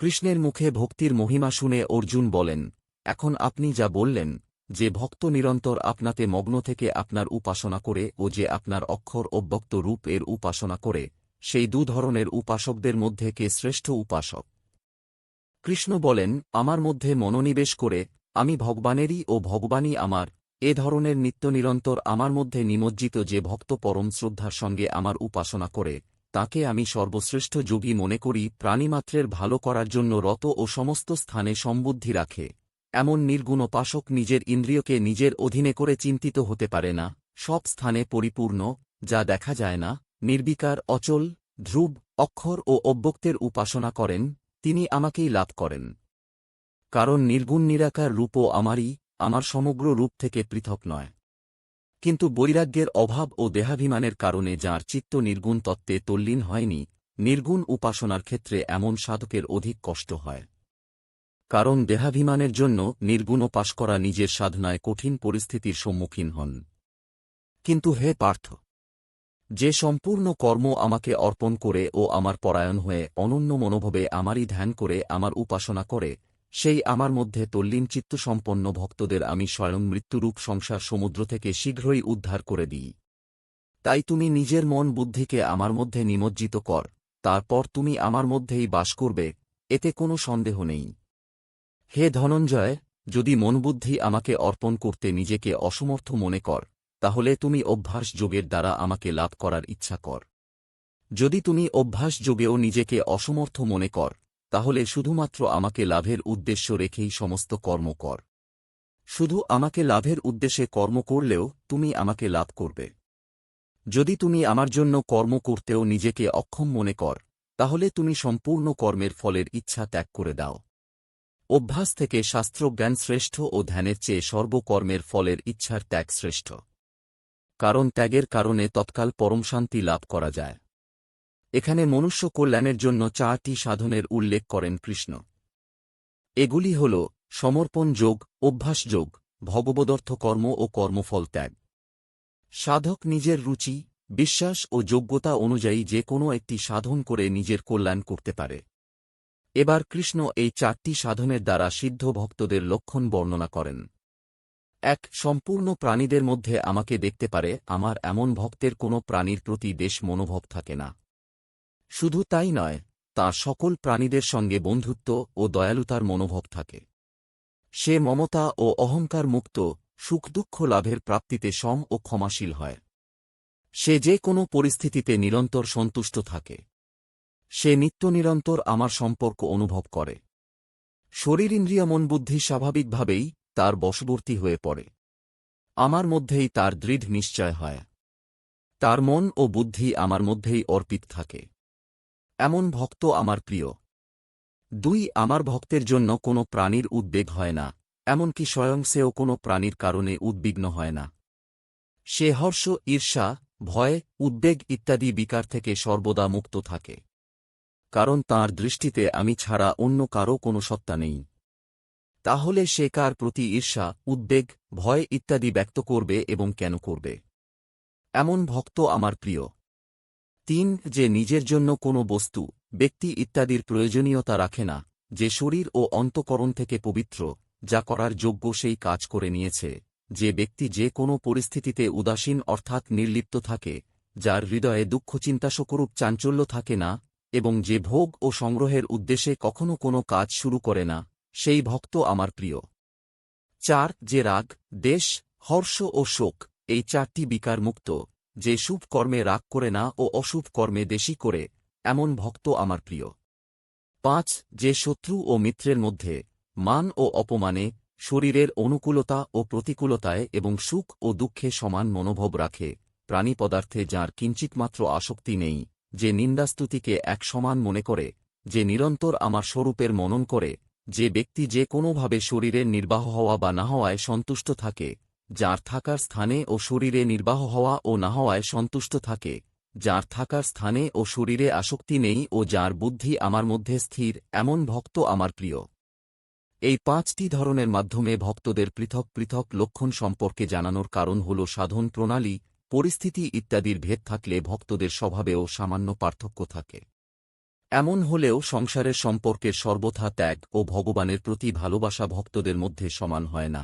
কৃষ্ণের মুখে ভক্তির মহিমা শুনে অর্জুন বলেন, এখন আপনি যা বললেন, যে ভক্ত নিরন্তর আপনাতে মগ্ন থেকে আপনার উপাসনা করে ও যে আপনার অক্ষর অব্যক্ত রূপ এর উপাসনা করে, সেই দু ধরনের উপাসকদের মধ্যে কে শ্রেষ্ঠ উপাসক? কৃষ্ণ বলেন, আমার মধ্যে মনোনিবেশ করে, আমি ভগবানেরই ও ভগবানই আমার, এ ধরনের নিত্য নিরন্তর আমার মধ্যে নিমজ্জিত যে ভক্ত পরম শ্রদ্ধার সঙ্গে আমার উপাসনা করে তাকে আমি সর্বশ্রেষ্ঠ যোগী মনে করি, প্রাণীমাত্রের ভালো করার জন্য রত ও সমস্ত স্থানে সম্বুদ্ধি রাখে। এমন নির্গুণ উপাসক নিজের ইন্দ্রিয়কে নিজের অধীনে করে চিন্তিত হতে পারে না। সব স্থানে পরিপূর্ণ, যা দেখা যায় না, নির্বিকার, অচল, ধ্রুব, অক্ষর ও অব্যক্তের উপাসনা করেন, তিনি আমাকেই লাভ করেন। কারণ নির্গুণ নিরাকার রূপও আমারই, আমার সমগ্র রূপ থেকে পৃথক নয়। কিন্তু বৈরাগ্যের অভাব ও দেহাভিমানের কারণে যার চিত্ত নির্গুণ তত্ত্বে তল্লীন হয়নি, নির্গুণ উপাসনার ক্ষেত্রে এমন সাধকের অধিক কষ্ট হয়। কারণ দেহাভিমানের জন্য নির্গুণ পাশ করা নিজের সাধনায় কঠিন পরিস্থিতির সম্মুখীন হন। কিন্তু হে পার্থ, যে সম্পূর্ণ কর্ম আমাকে অর্পণ করে ও আমার পরায়ণ হয়ে অনন্য মনোভাবে আমারই ধ্যান করে, আমার উপাসনা করে সেই আমার মধ্যে তল্লীন চিত্তসম্পন্ন ভক্তদের আমি স্বয়ং মৃত্যুরূপ সংসার সমুদ্র থেকে শীঘ্রই উদ্ধার করে দিই। তাই তুমি নিজের মন বুদ্ধিকে আমার মধ্যে নিমজ্জিত কর, তারপর তুমি আমার মধ্যেই বাস করবে, এতে কোনো সন্দেহ নেই। হে ধনঞ্জয়, যদি মনবুদ্ধি আমাকে অর্পণ করতে নিজেকে অসমর্থ মনে কর, তাহলে তুমি অভ্যাস যোগের দ্বারা আমাকে লাভ করার ইচ্ছা কর। যদি তুমি অভ্যাস যোগেও নিজেকে অসমর্থ মনে কর তাহলে শুধুমাত্র আমাকে লাভের উদ্দেশ্য রেখেই সমস্ত কর্ম কর। শুধু আমাকে লাভের উদ্দেশ্যে কর্ম করলেও তুমি আমাকে লাভ করবে। যদি তুমি আমার জন্য কর্ম করতেও নিজেকে অক্ষম মনে কর, তাহলে তুমি সম্পূর্ণ কর্মের ফলের ইচ্ছা ত্যাগ করে দাও। অভ্যাস থেকে শাস্ত্রজ্ঞান শ্রেষ্ঠ ও ধ্যানের চেয়ে সর্বকর্মের ফলের ইচ্ছার ত্যাগ শ্রেষ্ঠ। কারণ ত্যাগের কারণে তৎকাল পরম শান্তি লাভ করা যায়। এখানে মনুষ্য কল্যাণের জন্য চারটি সাধনের উল্লেখ করেন কৃষ্ণ। এগুলি হল সমর্পণ যোগ, অভ্যাস যোগ, ভগবদর্থ কর্ম ও কর্মফল ত্যাগ। সাধক নিজের রুচি, বিশ্বাস ও যোগ্যতা অনুযায়ী যে কোনো একটি সাধন করে নিজের কল্যাণ করতে পারে। এবার কৃষ্ণ এই চারটি সাধনের দ্বারা সিদ্ধ ভক্তদের লক্ষণ বর্ণনা করেন। এক, সম্পূর্ণ প্রাণীদের মধ্যে আমাকে দেখতে পারে, আমার এমন ভক্তের কোনো প্রাণীর প্রতি দেশ মনোভব থাকে না। শুধু তাই নয়, তার সকল প্রাণীদের সঙ্গে বন্ধুত্ব ও দয়ালুতার মনোভব থাকে। সে মমতা ও অহংকার মুক্ত, সুখ দুঃখ লাভের প্রাপ্তিতে সম ও ক্ষমাশীল হয়। সে যে কোনো পরিস্থিতিতে নিরন্তর সন্তুষ্ট থাকে। সে নিত্য নিরন্তর আমার সম্পর্ক অনুভব করে। শরীর ইন্দ্রিয় মন বুদ্ধি স্বাভাবিকভাবেই তার বশবর্তী হয়ে পড়ে। আমার মধ্যেই তার দৃঢ় নিশ্চয় হয়। তার মন ও বুদ্ধি আমার মধ্যেই অর্পিত থাকে। এমন ভক্ত আমার প্রিয়। দুই, আমার ভক্তের জন্য কোনো প্রাণীর উদ্বেগ হয় না, এমনকি স্বয়ং সেও কোনো প্রাণীর কারণে উদ্বিগ্ন হয় না। সে হর্ষ, ঈর্ষা, ভয়, উদ্বেগ ইত্যাদি বিকার থেকে সর্বদা মুক্ত থাকে। কারণ তার দৃষ্টিতে আমি ছাড়া অন্য কারও কোনো সত্তা নেই। তাহলে সে কার প্রতি ঈর্ষা, উদ্বেগ, ভয় ইত্যাদি ব্যক্ত করবে এবং কেন করবে? এমন ভক্ত আমার প্রিয়। তিন, যে নিজের জন্য কোনো বস্তু, ব্যক্তি ইত্যাদির প্রয়োজনীয়তা রাখে না, যে শরীর ও অন্তকরণ থেকে পবিত্র, যা করার যোগ্য সেই কাজ করে নিয়েছে, যে ব্যক্তি যে কোনো পরিস্থিতিতে উদাসীন অর্থাৎ নির্লিপ্ত থাকে, যার হৃদয়ে দুঃখ চিন্তাসকরূপ চাঞ্চল্য থাকে না, এবং যে ভোগ ও সংগ্রহের উদ্দেশ্যে কখনো কোনো কাজ শুরু করে না, সেই ভক্ত আমার প্রিয়। চার, যে রাগ, দেশ, হর্ষ ও শোক, এই চারটি বিকার মুক্ত। যে শুভ কর্মে রাগ করে না ও অশুভ কর্মে দেশি করে, এমন ভক্ত আমার প্রিয়। পাঁচ, যে শত্রু ও মিত্রের মধ্যে মান ও অপমানে শরীরের অনুকূলতা ও প্রতিকূলতায় এবং সুখ ও দুঃখে সমান মনোভব রাখে, প্রাণী পদার্থে যার কিঞ্চিতমাত্র আসক্তি নেই, যে নিন্দাস্তুতিকে এক সমান মনে করে, যে নিরন্তর আমার স্বরূপের মনন করে, যে ব্যক্তি যে কোনোভাবে শরীরের নির্বাহ হওয়া বা না হওয়ায় সন্তুষ্ট থাকে যার থাকার স্থানে ও শরীরে নির্বাহ হওয়া ও না হওয়ায় সন্তুষ্ট থাকে, যার থাকার স্থানে ও শরীরে আসক্তি নেই ও যার বুদ্ধি আমার মধ্যে স্থির, এমন ভক্ত আমার প্রিয়। এই পাঁচটি ধরনের মাধ্যমে ভক্তদের পৃথক পৃথক লক্ষণ সম্পর্কে জানানোর কারণ হল সাধন প্রণালী, পরিস্থিতি ইত্যাদির ভেদ থাকলে ভক্তদের স্বভাবেও সামান্য পার্থক্য থাকে। এমন হলেও সংসারের সম্পর্কের সর্বথা ত্যাগ ও ভগবানের প্রতি ভালোবাসা ভক্তদের মধ্যে সমান হয় না।